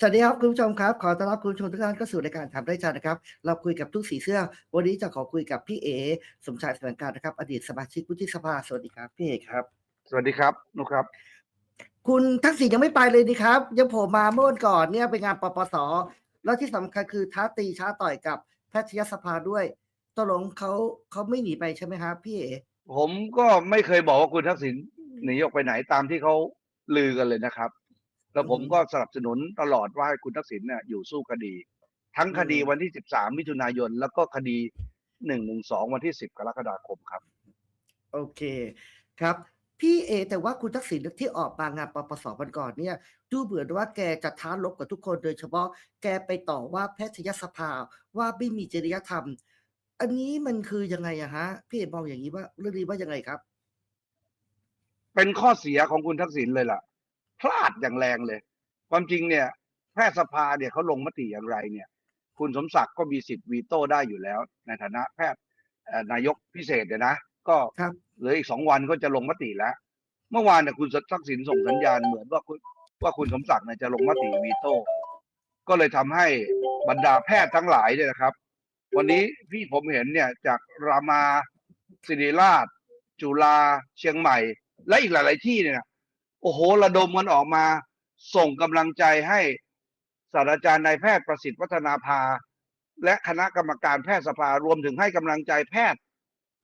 สวัสดีครับคุณผู้ชมครับ ขอต้อนรับคุณผู้ชมทุกท่านเข้าสู่รายการถามได้จันนะครับ เราคุยกับทุกสีเสื้อ วันนี้จะขอคุยกับพี่เอ สมชายแสวงการนะครับ อดีตสมาชิกวุฒิสภาสวัสดีครับพี่เอครับ สวัสดีครับนุกครับ คุณทักษิณยังไม่ไปเลยนี่ครับ ยังโผล่มาเมื่อวันก่อนเนี่ยไปงานปปส แล้วที่สำคัญคือท้าตีช้าต่อยกับแพทยสภาด้วยตกลงเขาเขาไม่หนีไปใช่ไหมครับพี่เอผมก็ไม่เคยบอกว่าคุณทักษิณหนีออกไปไหนตามที่เขาลือกันเลยนะครับ แล้วผมก็สนับสนุนตลอดว่าให้คุณทักษิณเนี่ยอยู่สู้คดี ทั้งคดีวันที่ 13 มิถุนายน แล้วก็คดี 112 วันที่ 10 กรกฎาคมครับ โอเคครับ พี่เอ แต่ว่าคุณทักษิณที่ออกมางานปปสวันก่อนเนี่ย ดูเหมือนว่าแกจะท้าลบกับทุกคนโดยเฉพาะแกไปต่อว่าแพทยสภาว่าไม่มีจริยธรรม อันนี้มันคือยังไงอะฮะ พี่เอมองอย่างนี้ว่าเรื่องนี้ว่ายังไงครับ เป็นข้อเสียของคุณทักษิณเลยล่ะ พลาดอย่างแรงเลย ความจริงเนี่ยแพทยสภาเนี่ยเขาลงมติอย่างไรเนี่ย คุณสมศักดิ์ก็มีสิทธิ์วีโต้ได้อยู่แล้ว ในฐานะแพทย์เอ่อนายกพิเศษเนี่ยนะ ก็ครับเหลืออีกสองวันก็จะลงมติแล้ว เมื่อวานเนี่ยคุณทักษิณส่งสัญญาณเหมือนว่าคุณว่าคุณสมศักดิ์เนี่ยจะลงมติวีโต้ก็เลยทำให้บรรดาแพทย์ทั้งหลายเนี่ยนะครับ วันนี้พี่ผมเห็นเนี่ยจากรามาศิริราช จุฬาเชียงใหม่ และอีกหลาย ๆ ที่เนี่ยนะ โอ้โห ระดมกันออกมาส่งกำลังใจให้ศาสตราจารย์นายแพทย์ประสิทธิ์วัฒนาภา และคณะกรรมการแพทยสภารวมถึงให้กำลังใจแพทย์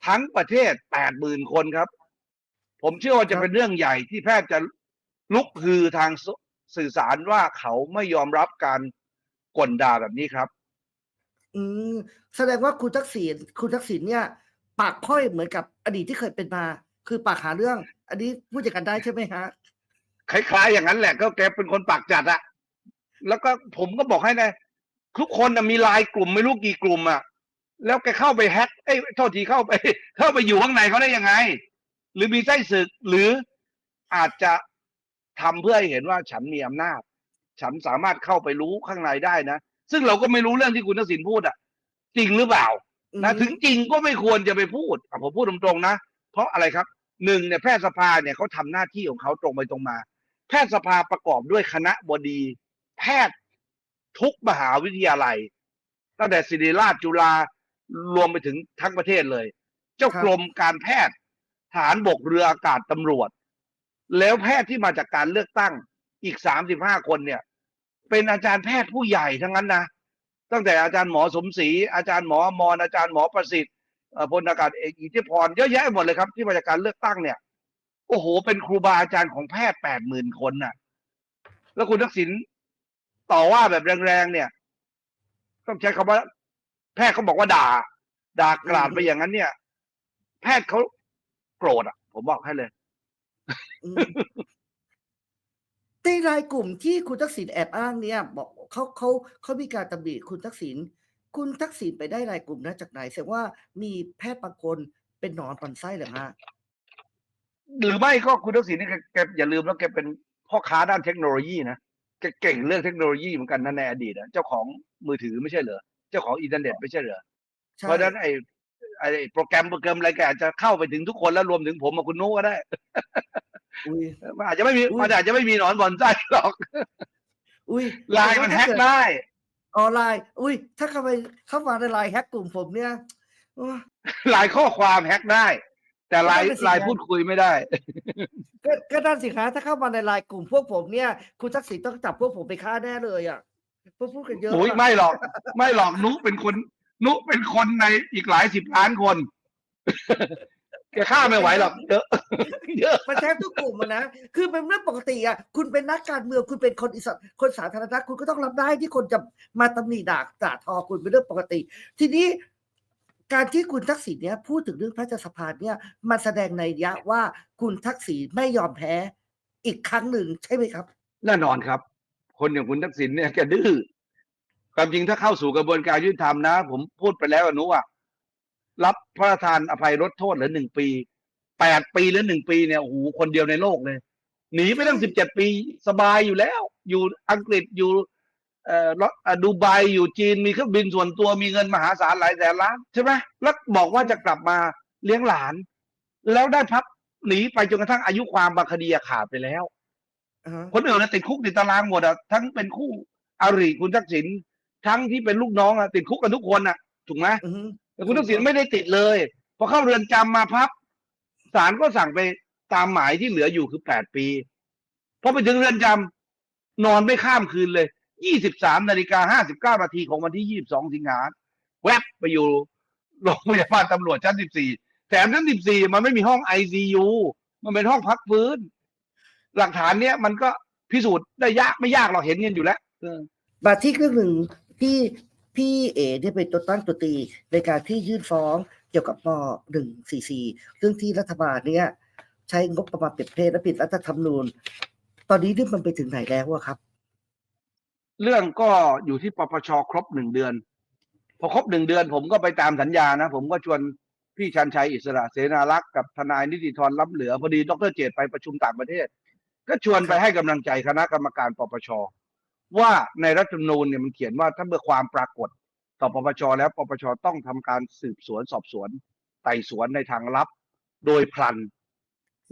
ทั้งประเทศแปดหมื่นคนครับ ผมเชื่อว่าจะเป็นเรื่องใหญ่ที่แพทย์จะลุกฮือทางสื่อสารว่าเขาไม่ยอมรับการกลด่าแบบนี้ครับ อืมแสดงว่าคุณทักษิณคุณทักษิณเนี่ย ปากค่อยเหมือนกับอดีตที่เคยเป็นมา คือปากหาเรื่อง อันนี้พูดอย่ากันได้ใช่ไหมฮะ คล้ายๆ อย่างนั้นแหละ ก็แกเป็นคนปากจัดอะแล้วก็ผมก็บอกให้นะทุกคนนะมีไลายกลุ่มไม่รู้กี่กลุ่มอะแล้วแกเข้าไปแฮกเอ้ยโทษทีเข้าไป เข้าไปอยู่ข้างในเขาได้ยังไง หรือมีไส้ศึกหรืออาจจะทำเพื่อให้เห็นว่าฉันมีอำนาจ ฉันสามารถเข้าไปรู้ข้างในได้นะ ซึ่งเราก็ไม่รู้เรื่องที่คุณทักษิณพูดอะจริงหรือเปล่านะอืมถึงจริงก็ไม่ควรจะไปพูดอะผมพูดตรงๆนะ เพราะอะไรครับหนึ่งเนี่ยแพทยสภาเนี่ยเขาทำหน้าที่ของเขาตรงไปตรงมาแพ ทยสภาประกอบด้วยคณะบดี แพทย์ทุกมหาวิทยาลัย ตั้งแต่ศิริราชจุฬารวมไปถึงทั้งประเทศเลย เจ้ากรมการแพทย์ฐานบกเรืออากาศตำรวจ แล้วแพทย์ที่มาจากการเลือกตั้งอีกสามสิบห้าคนเนี่ย เป็นอาจารย์แพทย์ผู้ใหญ่ทั้งนั้นนะตั้งแต่อาจารย์หมอสมศรีอาจารย์หมออมรอาจารย์หมอประสิทธิ์พลอากาศเอกอิทธิพรเยอะแยะหมดเลยครับที่มาจากการเลือกตั้งเนี่ย โอ้โห เป็นครูบาอาจารย์ของแพทย์แปดหมื่นคนน่ะ แล้วคุณทักษิณต่อว่าแบบแรงๆเนี่ย ต้องใช้คำว่า แพทย์เขาบอกว่าด่า ด่ากราดไปอย่างนั้น เนี่ย แพทย์เขาโกรธอะ ผมบอกให้เลย ในรายกลุ่มที่คุณทักษิณแอบอ้างเนี่ย บอกเขาเขาเขามีการตำหนิคุณทักษิณคุณทักษิณไปได้รายกลุ่มนั้นจากไหนแสดงว่ามีแพทย์บางคนเป็นหนอนปันไส้เหรอฮะ หรือไม่ก็คุณทักษิณนี่แกแกอย่าลืมแล้วแกเป็นพ่อค้าด้านเทคโนโลยีนะแกเก่งเรื่องเทคโนโลยีเหมือนกันนะในอดีตนะเจ้าของมือถือไม่ใช่เหรอเจ้าของอินเทอร์เน็ตไม่ใช่เหรอใช่เพราะฉะนั้นไอ้ไอ้โปรแกรมโปรแกรมอะไรแกอาจจะเข้าไปถึงทุกคนแล้วรวมถึงผมกับคุณนุ้ก็ได้อุ้ยมันอาจจะไม่มีอุ้ยมันอาจจะไม่มีหนอนบอนไส้หรอกอุ้ยไลน์มันแฮกได้ได้ออนไลน์ อุ้ยถ้าเข้าไปเข้ามาในไลน์แฮกกลุ่มผมเนี่ยโอ้ยหลายข้อความแฮกได้ แต่ไลน์ก็นั่นน่ะสิไลน์พูดคุยไม่ได้ ก็ก็นั่นสิคะถ้าเข้ามาในไลน์กลุ่มพวกผมเนี่ย คุณทักษิณต้องจับพวกผมไปฆ่าแน่เลยอะพวกพูดกันเยอะโอ้ยอะไม่หรอก ไม่หรอกนุกเป็นคน นุกเป็นคนในอีกหลายสิบล้านคนแกฆ่าไม่ไหวหรอกเยอะเยอะมันแทบทุกกลุ่มอะนะคือเป็นเรื่องปกติอะคุณเป็นนักการเมืองคุณเป็นคนอิสระคนสาธารณะคุณก็ต้องรับได้ที่คนจะมาตำหนิด่าด่าทอคุณเป็นเรื่องปกติ ทีนี้ การที่คุณทักษิณเนี่ยพูดถึงเรื่องพระราชสภาเนี่ยมันแสดงในยยะว่าคุณทักษิณไม่ยอมแพ้อีกครั้งหนึ่งใช่ไหมครับ แน่นอนครับ คนอย่างคุณทักษิณเนี่ยแกดื้อความจริงถ้าเข้าสู่กระบวนการยุติธรรมนะ ผมพูดไปแล้วอะนุว่ารับพระราชทานอภัยลดโทษเหลือหนึ่งปีแปดปีหรือหนึ่งปีเนี่ยโอ้โหคนเดียวในโลกเลย หนีไปตั้งสิบเจ็ดปีสบายอยู่แล้ว อยู่อังกฤษอยู่ เอ่อรถอะดูไบอยู่จีนมีเครื่องบินส่วนตัวมีเงินมหาศาลหลายแสนล้านใช่ไหมแล้วบอกว่าจะกลับมาเลี้ยงหลาน แล้วได้พับหนีไปจนกระทั่งอายุความบางคดีอะขาดไปแล้วอ่าฮะคนอื่นนะติดคุกติดตารางหมดอะทั้งเป็นคู่อาริคุณทักษิณทั้งที่เป็นลูกน้องอะติดคุกกันทุกคนอะถูกไหมอือฮึแต่คุณทักษิณไม่ได้ติดเลยพอเข้าเรือนจำมาพับศาลก็สั่งไปตามหมายที่เหลืออยู่คือแปดปีพอไปถึงเรือนจำนอนไม่ข้ามคืนเลย ยี่สิบสามนาฬิกาห้าสิบเก้านาทีของวันที่ยี่สิบสองสิงหาแวบไปอยู่โรงพยาบาลตำรวจชั้นสิบสี่แถมชั้นสิบสี่มันไม่มีห้องไอซียูมันเป็นห้องพักฟื้น หลักฐานเนี้ยมันก็พิสูจน์ได้ยากไม่ยากเราเห็นกันอยู่แล้วเออมาที่เรื่องหนึ่งที่พี่เอ๋เนี่ยเป็นตัวตั้งตัวตีในการที่ยื่นฟ้องเกี่ยวกับมหนึ่งสี่สี่เรื่องที่รัฐบาลเนี่ยใช้งบประมาณเปรียบเทศและผิดรัฐธรรมนูญ ตอนนี้เรื่องมันไปถึงไหนแล้วอะครับ เรื่องก็อยู่ที่ปปชครบหนึ่งเดือน พอครบหนึ่งเดือน ผมก็ไปตามสัญญานะ ผมก็ชวนพี่ชันชัยอิสระเสนารักษ์กับทนายนิติธรล้ำเหลือ พอดีดรเจตไปประชุมต่างประเทศ ก็ชวนไปให้กำลังใจคณะกรรมการปปช ว่าในรัฐธรรมนูญเนี่ยมันเขียนว่าถ้าเมื่อความปรากฏ ต่อปปชแล้วปปชต้องทำการสืบสวนสอบสวนไต่สวนในทางลับ โดยพลัน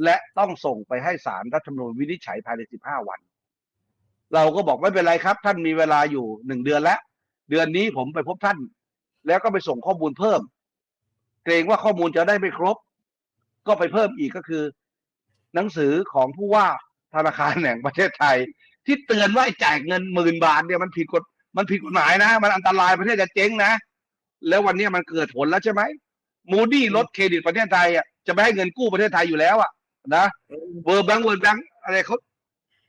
และต้องส่งไปให้ศาลรัฐธรรมนูญวินิจฉัยภายใน 15 วัน เราก็บอกไม่เป็นไรครับ ท่านมีเวลาอยู่หนึ่งเดือนแล้ว เดือนนี้ผมไปพบท่าน แล้วก็ไปส่งข้อมูลเพิ่ม เกรงว่าข้อมูลจะได้ไม่ครบ ก็ไปเพิ่มอีกก็คือ หนังสือของผู้ว่าธนาคารแห่งประเทศไทย ที่เตือนว่าไอ้จ่ายเงินหมื่นบาทเนี่ยมันผิดกฎมันผิดกฎหมายนะ มันอันตรายประเทศจะเจ๊งนะ แล้ววันนี้มันเกิดผลแล้วใช่ไหมมูดี้ลดเครดิตประเทศไทยอะจะไม่ให้เงินกู้ประเทศไทยอยู่แล้วอะนะเวอร์แบงก์เวอร์แบงก์อะไรเขา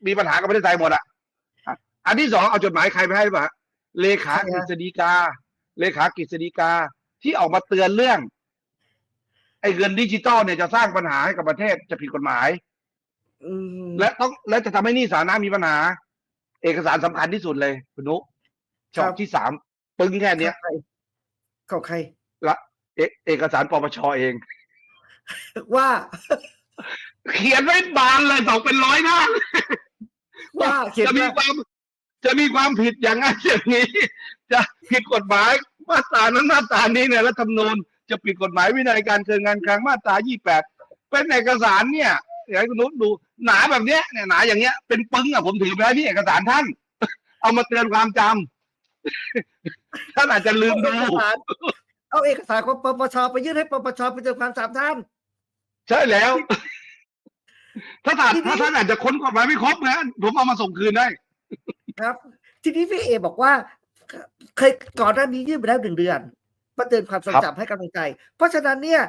มีปัญหากับประเทศไทยหมดอะ อะอันที่สองเอาจดหมายใครไปให้ป่ะเลขากฤษฎีกา เลขากฤษฎีกาที่ออกมาเตือนเรื่อง ไอ้เงินดิจิตอลเนี่ยจะสร้างปัญหาให้กับประเทศจะผิดกฎหมายอืมและต้องและจะทำให้หนี้สาธารณะมีปัญหา เอกสารสำคัญที่สุดเลยคุณนุฉบับที่สามปึ้งแค่เนี้ยของใครของใครละเอเอกสารปปชเอง ว่า เขียนไว้บานเลยสองเป็นร้อยหน้าว่าเขียนจะมีว่าความ จะมีความผิดอย่างนั้นอย่างนี้ จะผิดกฎหมายมาตรานั้นมาตรานี้ในรัฐธรรมนูญจะผิดกฎหมายวินัยการเงินงานคลังมาตรายี่แปดเป็นเอกสารเนี่ยอยากให้คุณนุชดูหนาแบบเนี้ยเนี่ยหนาอย่างเงี้ยเป็นปึ้งอะผมถือไปให้ที่เอกสารท่าน เอามาเตือนความจำท่านอาจจะลืมดูเอาเอกสารเอาเอกสารของปปชไปยื่นให้ปปชไปเจอความสามท่าน ใช่แล้ว ถ้าท่านทีนี้ถ้าท่านอาจจะค้นกฎหมายไม่ครบนะผมเอามาส่งคืนได้ ครับ ทีนี้พี่เอบอกว่า เคยก่อนหน้านี้ยื่นไปแล้วหนึ่งเดือนมาเตือนความทรงครับจำให้กำลังใจ เพราะฉะนั้นเนี่ย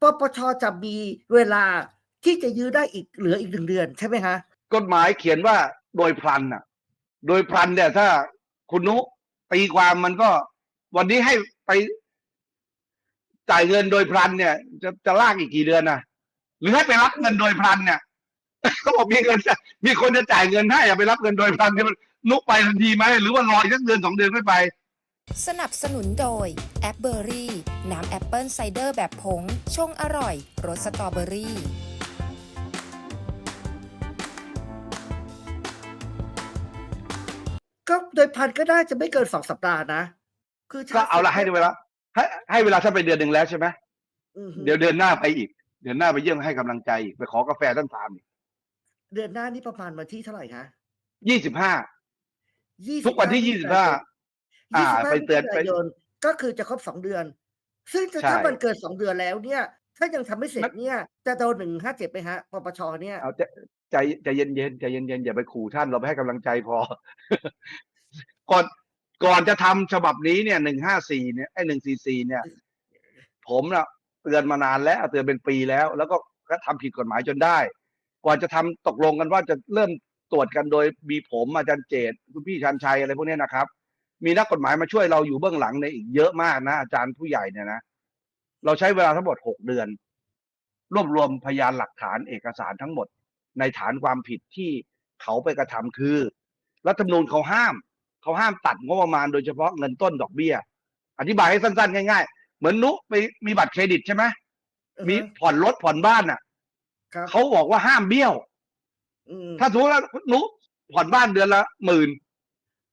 ปปชจะมีเวลาที่จะยื้อได้อีกเหลืออีกหนึ่งเดือนใช่ไหมฮะกฎหมายเขียนว่าโดยพลันน่ะ โดยพลันเนี่ยถ้าคุณนุตีความมันก็ วันนี้ให้ไปจ่ายเงินโดยพลันเนี่ย จะจะลากอีกกี่เดือนน่ะหรือให้ไปรับเงินโดยพลันเนี่ยเขาบอกมีเงินจะมีคนจะจ่ายเงินให้อย่าไปรับเงินโดยพลันที่มัน นุไปทันทีไหม หรือว่ารออีกสักเดือนสองเดือนไม่ไป สนับสนุนโดยแอปเบอรี่ น้ำแอปเปิลไซเดอร์แบบผง ชงอร่อย รสสตรอเบอรี่ ก็โดยพันก็ได้จะไม่เกินสองสัปดาห์นะ คือช้ก็เอาละให้เวลาให้ให้เวลาท่านไปเดือนหนึ่งแล้วใช่ไหมอือฮึเดี๋ยวเดือนหน้าไปอีก เดือนหน้าไปเยี่ยมให้กำลังใจอีกไปขอกาแฟท่านทานอีกเดือนหน้านี่ประมาณวันที่เท่าไหร่คะยี่สิบห้า ยี่ทุกวันที่ยี่สิบห้าอ่า25ไปเตือนมิถุายนก็คือจะครบสองเดือน ซึ่งถ้าใช่ถ้ามันเกินสองเดือนแล้วเนี่ย ถ้ายังทำไม่เสร็จเนี่ย จะโดนหนึ่งห้าเจ็ดไหมฮะปปชเนี่ยเอาใจใจใจเย็นเย็นๆใจเย็นเย็นๆอย่าไปขู่ท่านเราไปให้กำลังใจพอ ก่อนก่อนจะทำฉบับนี้เนี่ยหนึ่งห้าสี่เนี่ยไอ้หนึ่งสี่สี่เนี่ย ผมน่ะเตือนมานานแล้วเตือนเป็นปีแล้ว แล้วก็ก็ทำผิดกฎหมายจนได้ ก่อนจะทำตกลงกันว่าจะเริ่ม ตรวจกันโดยมีผมอาจารย์เจตคุณพี่ชันชัยอะไรพวกเนี้ยนะครับ มีนักกฎหมายมาช่วยเราอยู่เบื้องหลังในยอีกเยอะมากนะ อาจารย์ผู้ใหญ่เนี่ยนะเราใช้เวลาทั้งหมดหกเดือน รวบรวมพยานหลักฐานเอกสารทั้งหมด ในฐานความผิดที่เขาไปกระทำคือ รัฐธรรมนูญเขาห้าม เขาห้ามตัดงบประมาณโดยเฉพาะเงินต้นดอกเบี้ย อธิบายให้สั้นๆ ง่าย ๆ เหมือนนุไปมีบัตรเครดิตใช่ไหมมีผ่อนรถผ่อนบ้านน่ะครับเขาบอกว่าห้ามเบี้ยวอืม ถ้าสมมติว่านุผ่อนบ้านเดือนละหมื่น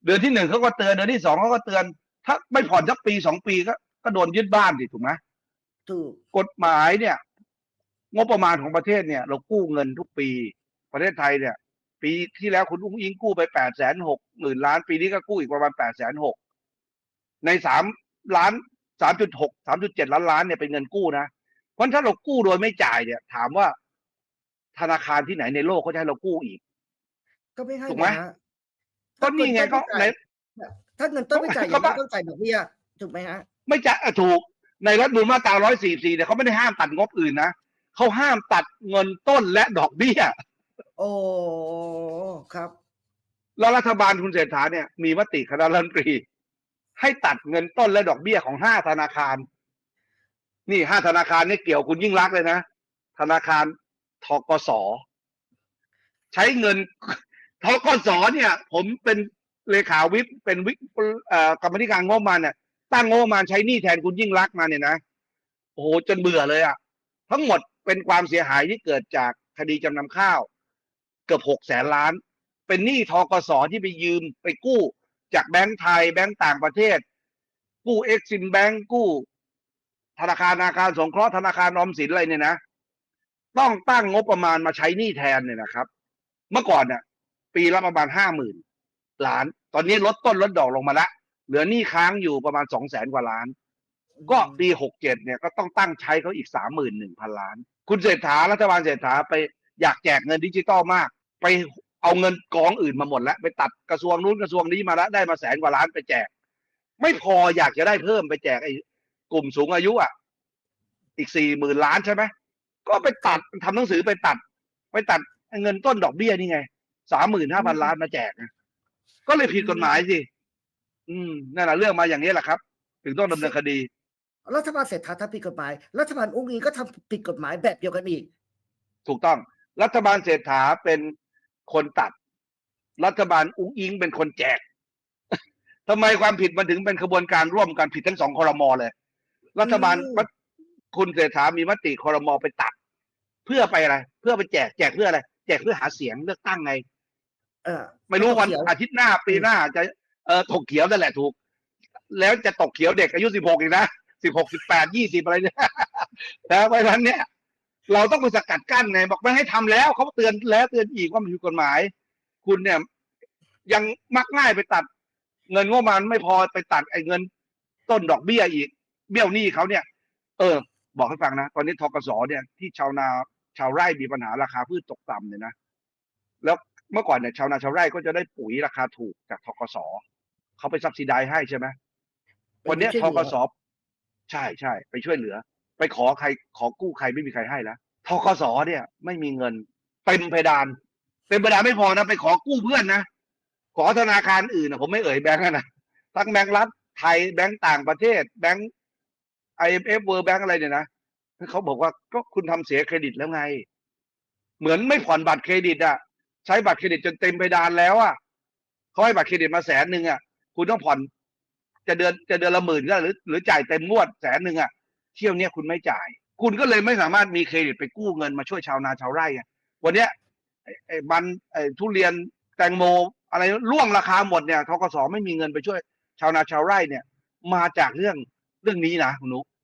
เดือนที่หนึ่งเขาก็เตือนเดือนที่สองเขาก็เตือน ถ้าไม่ผ่อนสักปีสองปีก็ก็โดนยึดบ้านดิถูกไหมถูกกฎหมายเนี่ย งบประมาณของประเทศเนี่ย เรากู้เงินทุกปี ประเทศไทยเนี่ย ปีที่แล้วคุณอุ้งอิงกู้ไปแปดแสนหกหมื่นล้านปีนี้ก็กู้อีกประมาณแปดแสนหกในสามล้านสามจุดหกสามจุดเจ็ดล้านล้านเนี่ยเป็นเงินกู้นะเพราะถ้าเรากู้โดยไม่จ่ายเนี่ย ถามว่า ธนาคารที่ไหนในโลกเขาจะให้เรากู้อีก ก็ไม่ให้ถูกไหม นะ ก็นี่ไงก็ในถ้าเงินต้นไม่จ่ายอก็ย่างว่านี้ต้องจ่ายดอกเบี้ยถูกไหมฮะ ไม่จะอะถูกในรัฐธรรมนูลมาตรา 144 เนี่ยเขาไม่ได้ห้ามตัดงบอื่นนะเขาห้ามตัดเงินต้นและดอกเบี้ย โอ้ครับ แล้วรัฐบาลคุณเศรษฐาเนี่ยมีมติคณะรัฐมนตรี ให้ตัดเงินต้นและดอกเบี้ยของห้าธนาคาร นี่ห้าธนาคารนี่เกี่ยวคุณยิ่งรักษณ์เลยนะธนาคาร ทกสใช้เงินทกสเนี่ย ผมเป็นเลขาวิปเป็นวิปกรรมธิการงบประมาณเนี่ยตั้งงบประมาณใช้หนี้แทนคุณยิ่งรักมาเนี่ยนะโอ้โหจนเบื่อเลยอะ่ะ ทั้งหมดเป็นความเสียหายที่เกิดจากคดีจำนำข้าว เกือบหกแสนล้าน เป็นหนี้ทกสที่ไปยืมไปกู้ จากแบงก์ไทยแบงก์ต่างประเทศ กู้เอ็กซิมแบงก์กู้ ธนาคารอาคารสงเคราะห์ธนาคารออมสินอะไรเนี่ยนะ ต้องตั้งงบประมาณมาใช้หนี้แทนเนี่ยนะครับ เมื่อก่อนเนี่ยปีละประมาณห้าหมื่นล้าน ตอนนี้ลดต้นลดดอกลงมาละ เหลือหนี้ค้างอยู่ประมาณสองแสนกว่าล้าน ก็ปีหกเจ็ดเนี่ยก็ต้องตั้งใช้เขาอีกสามหมื่นหนึ่งพันล้าน คุณเศรษฐารัฐบาลเศรษฐาไปอยากแจกเงินดิจิตอลมาก ไปเอาเงินกองอื่นมาหมดแล้วไปตัดกระทรวงนู้นกระทรวงนี้มาแล้วได้มาแสนกว่าล้านไปแจก ไม่พออยากจะได้เพิ่มไปแจกไอ้กลุ่มสูงอายุอะอีกสี่หมื่นล้านใช่ไหม ก็ไปตัดทำหนังสือไปตัด ไปตัดเงินต้นดอกเบี้ยนี่ไงสามหมื่นห้าพันล้านมาแจกนะก็เลยผิดกฎหมายสิอืมนั่นแหละเรื่องมาอย่างนี้แหละครับ ถึงต้องดำเนินคดี รัฐบาลเศรษฐาทำผิดกฎหมาย รัฐบาลอุ้งอิงก็ทำผิดกฎหมายแบบเดียวกันอีก ถูกต้อง รัฐบาลเศรษฐาเป็นคนตัด รัฐบาลอุ้งอิงเป็นคนแจกทำไมความผิดมันถึงเป็นขบวนการร่วมกันผิดทั้งสองคอรมอเลย รัฐบาลอืมวัดคุณเศรษฐามีมติคอรมอไปตัด เพื่อไปอะไร เพื่อไปแจกแจกเพื่ออะไร แจกเพื่อหาเสียงเลือกตั้งไง เออ ไม่รู้วันเขียวอาทิตย์หน้าปีหน้าจะเออตกเขียวนั่นแหละถูก แล้วจะตกเขียวเด็กอายุสิบหกอีกนะสิบหกสิบแปดยี่สิบอะไรเนี่ยแล้วเพราะฉะนั้นเนี่ย เราต้องไปสกัดกั้นไง บอกไม่ให้ทำแล้วเขาเตือนแล้วเตือนอีกว่ามันผิดกฎหมาย คุณเนี่ย ยังมักง่ายไปตัด เงินงบประมาณไม่พอไปตัดไอ้เงิน ต้นดอกเบี้ยอีก เบี้ยวหนี้เขาเนี่ย เออ บอกให้ฟังนะ ตอนนี้ทกสเนี่ยที่ชาวนา ชาวไร่มีปัญหาราคาพืชตกต่ำเนี่ยนะ แล้วเมื่อก่อนเนี่ยชาวนาชาวไร่ก็จะได้ปุ๋ยราคาถูกจากทกสเขาไปซับซิไดให้ใช่ไหมวันเนี้ยทกสใช่ใช่ไปช่วยเหลือ ไปขอใครขอกู้ใครไม่มีใครให้แล้วทกสเนี่ย ไม่มีเงินเต็มเพดานเต็มเพดานไม่พอนะไปขอกู้เพื่อนนะขอธนาคารอื่นนะผมไม่เอ่ยแบงก์อะนะทั้งแบงก์รัฐไทยแบงก์ต่างประเทศ แบงก์ไอเอฟเอฟเวอร์แบงก์อะไรเนี่ยนะ เขาบอกว่าก็คุณทำเสียเครดิตแล้วไง เหมือนไม่ผ่อนบัตรเครดิตอะ ใช้บัตรเครดิตจนเต็มเพดานแล้วอะเขาให้บัตรเครดิตมาแสนหนึ่งอะ คุณต้องผ่อน จะเดือนจะเดือนละหมื่นก็หรือ หรือจ่ายเต็มงวดแสนหนึ่งอะ เที่ยวเนี้ยคุณไม่จ่าย คุณก็เลยไม่สามารถมีเครดิตไปกู้เงินมาช่วยชาวนาชาวไร่ไงวันเนี้ยไอ้ไอ้มันไอ้ทุเรียนแตงโมอะไรล่วงราคาหมดเนี่ยทกสไม่มีเงินไปช่วย ชาวนาชาวไร่เนี่ย มาจากเรื่องเรื่องนี้นะคุณนุอ๋อเรื่อง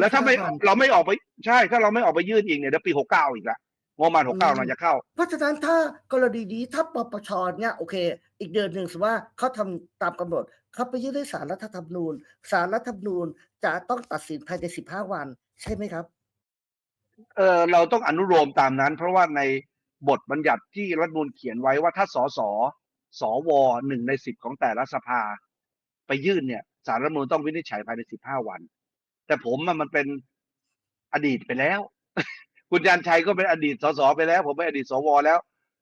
แล้วถ้าไม่ค่พันเราไม่ออกไปใช่ ถ้าเราไม่ออกไปยื่นอีกเนี่ยเดี๋ยวปีหกเก้าอีกละงบประมาณหกเก้าเราจะเข้า เพราะฉะนั้นถ้ากรณีนี้ถ้าปปชเนี่ยโอเค อีกเดือนหนึ่งสมมติว่าเขาทำตามกำหนดเขาไปยื่นให้ศาลรัฐธรรมนูญศาลรัฐธรรมนูญจะต้องตัดสินภายในสิบห้าวัน ใช่ไหมครับเออเราต้องอนุโลมตามนั้น เพราะว่าในบทบัญญัติที่รัฐธรรมนูลเขียนไว้ว่าถ้าสสสวหนึ่งในสิบของแต่ละสภา ไปยื่นเนี่ยสารรัฐธรรมนูลต้องวินิจฉัยภายในสิบห้าวัน แต่ผมมันเป็นอดีตไปแล้ว คุณยันชัยก็เป็นอดีตสสไปแล้ว ผมเป็นอดีตสวแล้ว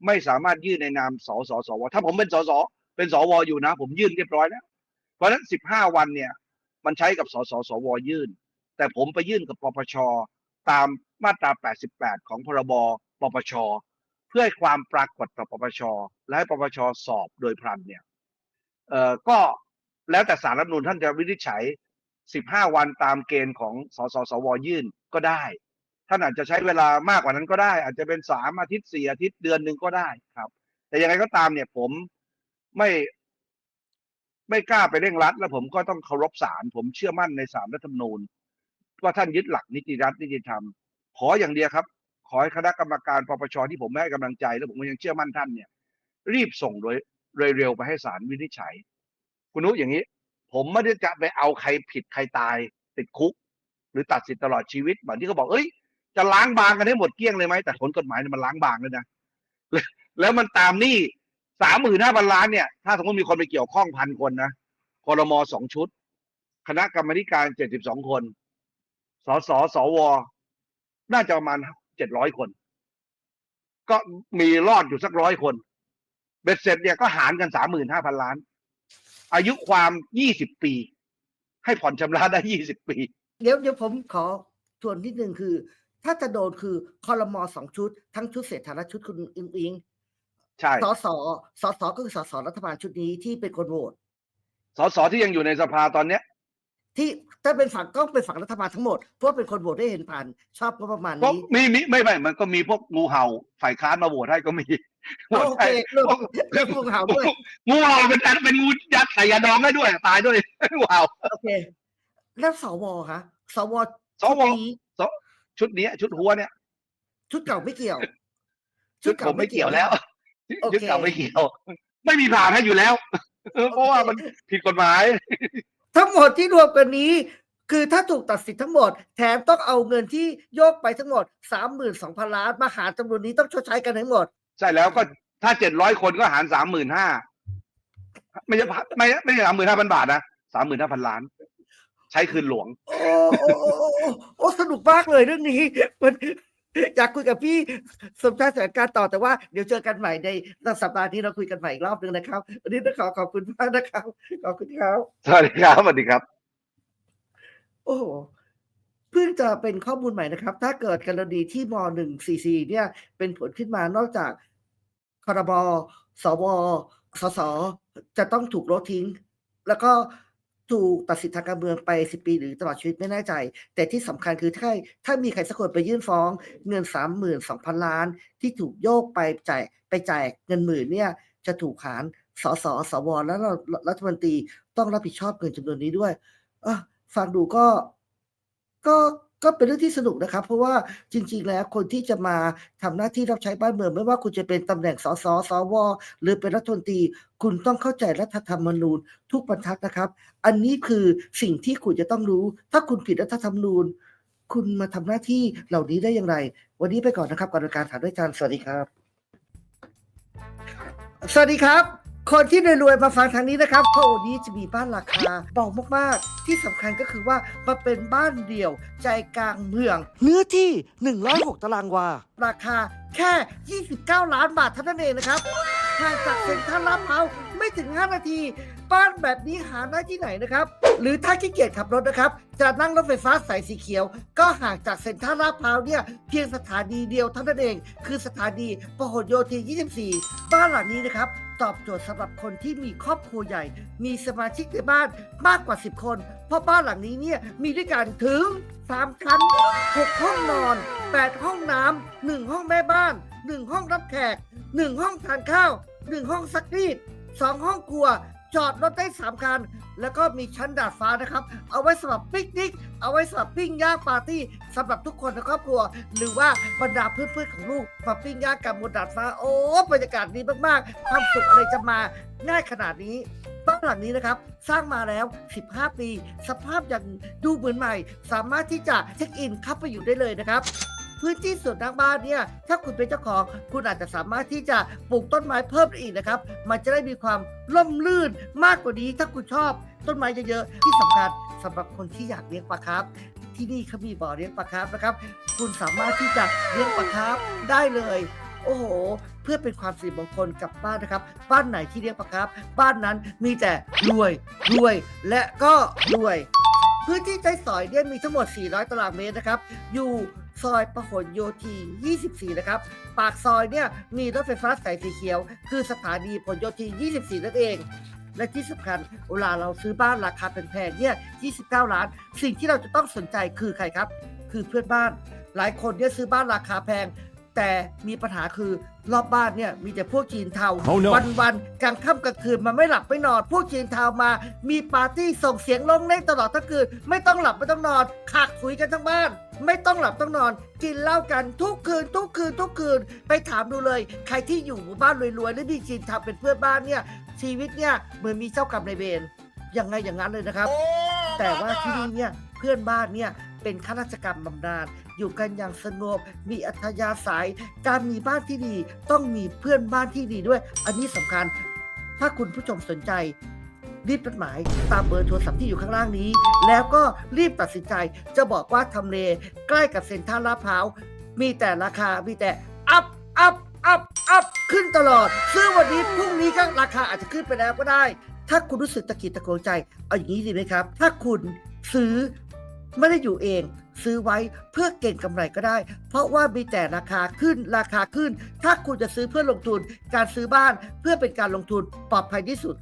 ไม่สามารถยื่นในนามสสสวถ้าผมเป็นสสเป็นสวอยู่นะ ผมยื่นเรียบร้อยแล้ว เพราะฉะนั้นสิบห้าวันเนี่ย มันใช้กับสสสวยื่น แต่ผมไปยื่นกับปปชตามมาตรา 88 ของพรบปปชเพื่อให้ความปรากฏต่อปปชและให้ปปชสอบโดยพลันเนี่ยเอ่อก็แล้วแต่สารรัฐธรรมนูญท่านจะวินิจฉัย 15 วันตามเกณฑ์ของสสสวยื่นก็ได้ท่านอาจจะใช้เวลามากกว่านั้นก็ได้ อาจจะเป็นสามอาทิตย์สี่อาทิตย์เดือนหนึ่งก็ได้ครับ แต่ยังไงก็ตามเนี่ยผมไม่ ไม่กล้าไปเร่งรัด แล้วผมก็ต้องเคารพศาลผมเชื่อมั่นในศาลรัฐธรรมนูญว่าท่านยึดหลักนิติรัฐนิติธรรม ขออย่างเดียวครับ ขอให้คณะกรรมการปปชที่ผมไม่ให้กำลังใจ และผมก็ยังเชื่อมั่นท่านเนี่ย รีบส่งโดยเร็วไปให้ศาลวินิจฉัย คุณนุอย่างนี้ ผมไม่ได้จะไปเอาใครผิดใครตาย ติดคุก หรือตัดสิทธิ์ตลอดชีวิตเหมือนที่เขาบอกเอ้ยจะล้างบางกันให้หมดเกลี้ยงเลยไหมแต่ผลกฎหมายเนี่ยมันล้างบางเลยนะแล้วมันตามหนี้สามหมื่นห้าพันล้านเนี่ย ถ้าสมมติมีคนไปเกี่ยวข้องพันคนนะคอรมอสองชุด คณะกรรมการเจ็ดสิบสองคน สสสว น่าจะประมาณเจ็ดร้อยคน ก็มีรอดอยู่สักร้อยคน เบ็ดเสร็จเนี่ยก็หารกันสามหมื่นห้าพันล้าน อายุความยี่สิบปี ให้ผ่อนชำระได้ยี่สิบปี เดี๋ยวเดี๋ยวผมขอทวนนิดนึงคือ ถ้าจะโดนคือคอรมอสองชุด ทั้งชุดเศรษฐาและชุดคุณอิงอิงใช่สสสสก็คือสสรัฐบาลชุดนี้ที่เป็นคนโหวตสสที่ยังอยู่ในสภาตอนเนี้ย ที่ถ้าเป็นฝั่งก็เป็นฝั่งรัฐบาลทั้งหมดเพราะว่าเป็นคนโหวตได้เห็นผ่าน ชอบก็ประมาณก็นี้มีมีไม่ไม่มันก็มีพวกงูเห่าฝ่ายค้านมาโหวตให้ก็มี โหวตโอเคให้เรื่องเรื่องงูเห่าด้วยงูเห่าเป็นเป็นงูยัดใส่ยาดองได้ด้วย ตายด้วยงูเห่าโอเค แล้วสวคะสวสวชุดนี้ชุดเนี้ยชุดหัวเนี่ย ชุดเก่าไม่เกี่ยว ชุดผมไม่เกี่ยวแล้วโอเคชุดเก่าไม่เกี่ยว ไม่มีผ่านให้อยู่แล้วเพราะว่ามันผิดกฎหมาย ทั้งหมดที่รวมกันนี้คือถ้าถูกตัดสินทั้งหมด แถมต้องเอาเงินที่โยกไปทั้งหมดสามหมื่นสองพันล้านมาหารจำนวนนี้ต้องชดใช้กันทั้งหมด ใช่แล้วก็ถ้าเจ็ดร้อยคนก็หารสามหมื่นห้าไม่ใช่ไม่ไม่ใช่สามหมื่นห้าพันบาทนะสามหมื่นห้าพันล้าน ใช้คืนหลวงโอ้โอ้โอ้โอ้โอ้โอ้สนุกมากเลยเรื่องนี้มันอยากคุยกับพี่สมชายแสนการต่อแต่ว่าเดี๋ยวเจอกันใหม่ในสัปดาห์นี้เราคุยกันใหม่อีกรอบหนึ่งนะครับวันนี้ต้องขอขอบคุณมากนะครับขอบคุณครับสวัสดีครับสวัสดีครับ โอ้โหเพิ่งจะเป็นข้อมูลใหม่นะครับ ถ้าเกิดกรณีที่ม .144 เนี่ย เป็นผลขึ้นมานอกจาก ครบสวสสจะต้องถูกลดทิ้ง แล้วก็ถูกตัดสิทธิทางการเมืองไป10ปีหรือตลอดชีวิตไม่แน่ใจ แต่ที่สำคัญคือถ้าถ้ามีใครสักคนไปยื่นฟ้องเงิน32,000ล้าน ที่ถูกโยกไปจ่ายไปจ่ายเงินหมื่นเนี่ย จะถูกหารสสสวแล้วเรารัฐมนตรีต้องรับผิดชอบเงินจำนวนนี้ด้วยอฟังดูก็ก็ ก็เป็นเรื่องที่สนุกนะครับ เพราะว่าจริง ๆ แล้วคนที่จะมาทำหน้าที่รับใช้บ้านเมือง ไม่ว่าคุณจะเป็นตำแหน่งสสสวหรือเป็นรัฐมนตรี คุณต้องเข้าใจรัฐธรรมนูญทุกบรรทัดนะครับ อันนี้คือสิ่งที่คุณจะต้องรู้ ถ้าคุณผิดรัฐธรรมนูญ คุณมาทำหน้าที่เหล่านี้ได้อย่างไร วันนี้ไปก่อนนะครับก่อนการถามด้วยการสวัสดีครับ สวัสดีครับ คนที่รวยๆมาฟังทางนี้นะครับเพราะวันนี้จะมีบ้านราคาเบามากๆ ที่สำคัญก็คือว่ามาเป็นบ้านเดี่ยวใจกลางเมือง เนื้อที่ 106 ตารางวา ราคาแค่ 29 ล้านบาทเท่านั้นเองนะครับห่างจากเซ็นทรัลลาดพร้าวไม่ถึง 5 นาที บ้านแบบนี้หาได้ที่ไหนนะครับ หรือถ้าขี้เกียจขับรถนะครับ จะนั่งรถไฟฟ้าสายสีเขียว ก็ห่างจากเซ็นทรัลลาดพร้าวเนี่ยเพียงสถานีเดียวเท่านั้นเอง คือสถานีพหลโยธิน 24 บ้านหลังนี้นะครับ ตอบโจทย์สำหรับคนที่มีครอบครัวใหญ่ มีสมาชิกในบ้านมากกว่า 10 คน เพราะบ้านหลังนี้เนี่ยมีด้วยกันถึง 3 ชั้น 6 ห้องนอน 8 ห้องน้ำ1ห้องแม่บ้าน 1 ห้องรับแขก 1 ห้องทานข้าว 1 ห้องซักรีด2 ห้องครัว จอดรถได้3คัน แล้วก็มีชั้นดาดฟ้านะครับ เอาไว้สำหรับปิกนิก เอาไว้สำหรับปิ้งย่างปาร์ตี้สำหรับทุกคนในครอบครัว หรือว่าบรรดาเพื่อนๆของลูกมาปิ้งย่างกับบนดาดฟ้า โอ้บรรยากาศดีมากๆ ความสุขอะไรจะมาง่ายขนาดนี้บ้านหลังนี้นะครับ สร้างมาแล้ว 15 ปี สภาพยังดูเหมือนใหม่ สามารถที่จะเช็คอินเข้าไปอยู่ได้เลยนะครับ พื้นที่ส่วนทางบ้านเนี่ยถ้าคุณเป็นเจ้าของคุณอาจจะสามารถที่จะปลูกต้นไม้เพิ่มอีกนะครับ มันจะได้มีความร่มรื่นมากกว่านี้ถ้าคุณชอบต้นไม้เยอะๆที่สำคัญสำหรับคนที่อยากเลี้ยงปลาครับที่นี่เขามีบ่อเลี้ยงปลาครับนะครับ คุณสามารถที่จะเลี้ยงปลาครับได้เลย โอ้โห เพื่อเป็นความสิริมงคลกับบ้านนะครับ บ้านไหนที่เลี้ยงปลาครับ บ้านนั้นมีแต่รวยรวยและก็รวย พื้นที่ใช้สอยเนี่ยมีทั้งหมด 400 ตารางเมตรนะครับ อยู่ ซอยพหลโยธี 24 นะครับ ปากซอยเนี่ยมีรถไฟฟ้าสายสีเขียว คือสถานีพหลโยธี 24 นั่นเอง และที่สำคัญเวลาเราซื้อบ้านราคาแพงๆเนี่ย 29 ล้าน สิ่งที่เราจะต้องสนใจคือใครครับ คือเพื่อนบ้าน หลายคนเนี่ยซื้อบ้านราคาแพงแต่มีปัญหาคือรอบบ้านเนี่ยมีแต่พวกจีนเทา Oh no วันวันๆกลางค่ำกลางคืนมันไม่หลับไม่นอน พวกจีนเทามา มีปาร์ตี้ส่งเสียงร้องเล่นตลอดทั้งคืน ไม่ต้องหลับไม่ต้องนอนขากถุยกันทั้งบ้าน ไม่ต้องหลับต้องนอน กินเหล้ากันทุกคืน ทุกคืน ทุกคืน ไปถามดูเลย ใครที่อยู่หมู่บ้านรวยๆและมีจีนทำเป็นเพื่อนบ้านเนี่ย ชีวิตเนี่ยเหมือนมีเจ้ากรรมนายเวรยังไงอย่างนั้นเลยนะครับ แต่ว่าที่นี่เนี่ยเพื่อนบ้านเนี่ยเป็นข้าราชการบำนาญอยู่กันอย่างสงบมีอัธยาศัย การมีบ้านที่ดี ต้องมีเพื่อนบ้านที่ดีด้วย อันนี้สำคัญ ถ้าคุณผู้ชมสนใจ รีบจดหมายตามเบอร์โทรศัพท์ที่อยู่ข้างล่างนี้ แล้วก็รีบตัดสินใจ จะบอกว่าทำเลใกล้กับเซ็นทรัลลาดพร้าวมีแต่ราคามีแต่อัพอัพอัพอัพขึ้นตลอด ซึ่งวันนี้พรุ่งนี้ก็ราคาอาจจะขึ้นไปแล้วก็ได้ ถ้าคุณรู้สึกตะกิดตะโกนใจ เอาอย่างนี้ดีไหมครับ ถ้าคุณซื้อไม่ได้อยู่เอง ซื้อไว้เพื่อเก่งกำไรก็ได้ เพราะว่ามีแต่ราคาขึ้นราคาขึ้น ถ้าคุณจะซื้อเพื่อลงทุน การซื้อบ้านเพื่อเป็นการลงทุนปลอดภัยที่สุด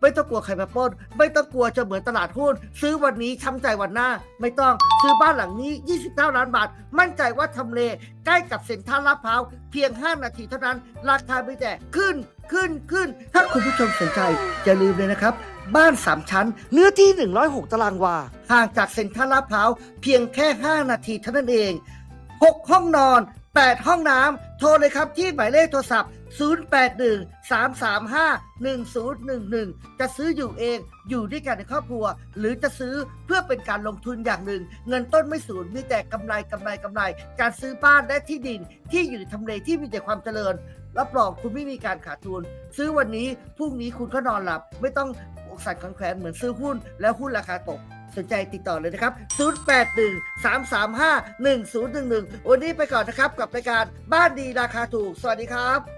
ไม่ต้องกลัวใครมาปล้น ไม่ต้องกลัวจะเหมือนตลาดหุ้น ซื้อวันนี้ช้ำใจวันหน้า ไม่ต้องซื้อบ้านหลังนี้ 29 ล้านบาท มั่นใจว่าทำเล ใกล้กับเซ็นทรัลลาดพร้าวเพียง 5 นาทีเท่านั้น ราคาไม่แต่ขึ้นขึ้นขึ้น ถ้าคุณผู้ชมสนใจ อย่าลืมเลยนะครับ บ้าน 3 ชั้น เนื้อที่ 106 ตารางวา ห่างจากเซ็นทรัลลาดพร้าวเพียงแค่ 5 นาทีเท่านั้นเอง 6 ห้องนอน 8 ห้องน้ำโทรเลยครับที่หมายเลขโทรศัพท์ 081 335 1011 จะซื้ออยู่เองอยู่ด้วยกันในครอบครัว หรือจะซื้อเพื่อเป็นการลงทุนอย่างหนึ่ง เงินต้นไม่สูญมีแต่กำไรกำไรกำไร การซื้อบ้านและที่ดินที่อยู่ในทำเลที่มีแต่ความเจริญรับรองคุณไม่มีการขาดทุน ซื้อวันนี้พรุ่งนี้คุณก็นอนหลับ ไม่ต้องอกสั่นขวัญแขวนเหมือนซื้อหุ้น แล้วหุ้นราคาตกสนใจติดต่อเลยนะครับ 081 335 1011 วันนี้ไปก่อนนะครับ กับรายการบ้านดีราคาถูก สวัสดีครับ